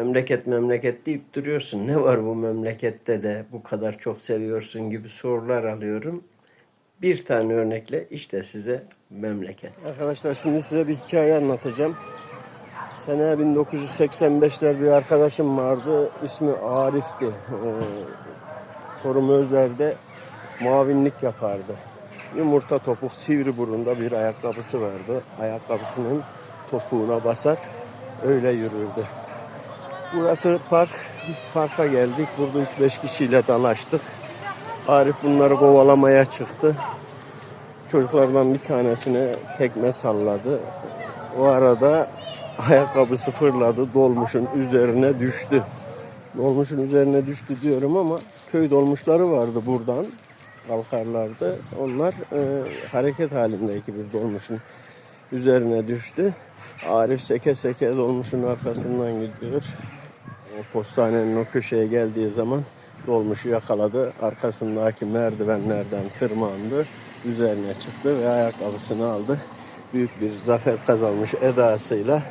Memleket memleket deyip duruyorsun. Ne var bu memlekette de bu kadar çok seviyorsun gibi sorular alıyorum. Bir tane örnekle işte size memleket. Arkadaşlar şimdi size bir hikaye anlatacağım. Sene 1985'ler bir arkadaşım vardı. İsmi Arif'ti. Ee, Çorum Özler'de muavinlik yapardı. Yumurta topuk sivri burunda bir ayakkabısı vardı. Ayakkabısının topuğuna basar öyle yürürdü. Burası park. Parka geldik. Burada 3-5 kişiyle dalaştık. Arif bunları kovalamaya çıktı. Çocuklardan bir tanesine tekme salladı. O arada ayakkabısı fırladı. Dolmuşun üzerine düştü. Dolmuşun üzerine düştü diyorum ama köy dolmuşları vardı buradan. Kalkarlardı. Onlar e, hareket halindeki bir dolmuşun üzerine düştü. Arif seke seke dolmuşun arkasından gidiyor. Postanenin o köşeye geldiği zaman dolmuşu yakaladı. Arkasındaki merdivenlerden tırmandı. Üzerine çıktı ve ayakkabısını aldı. Büyük bir zafer kazanmış edasıyla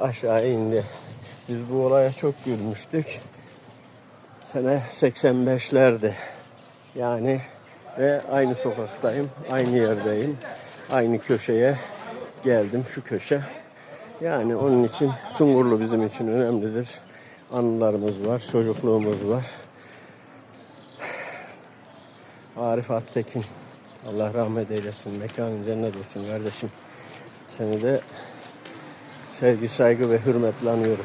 aşağı indi. Biz bu olaya çok gülmüştük. Sene 85'lerdi. Yani ve aynı sokaktayım, aynı yerdeyim, aynı köşeye geldim şu köşe. Yani onun için Sungurlu bizim için önemlidir. Anılarımız var, çocukluğumuz var. Arif Aktekin, Allah rahmet eylesin, mekanın cennet olsun kardeşim. Seni de sevgi, saygı ve hürmetle anıyorum.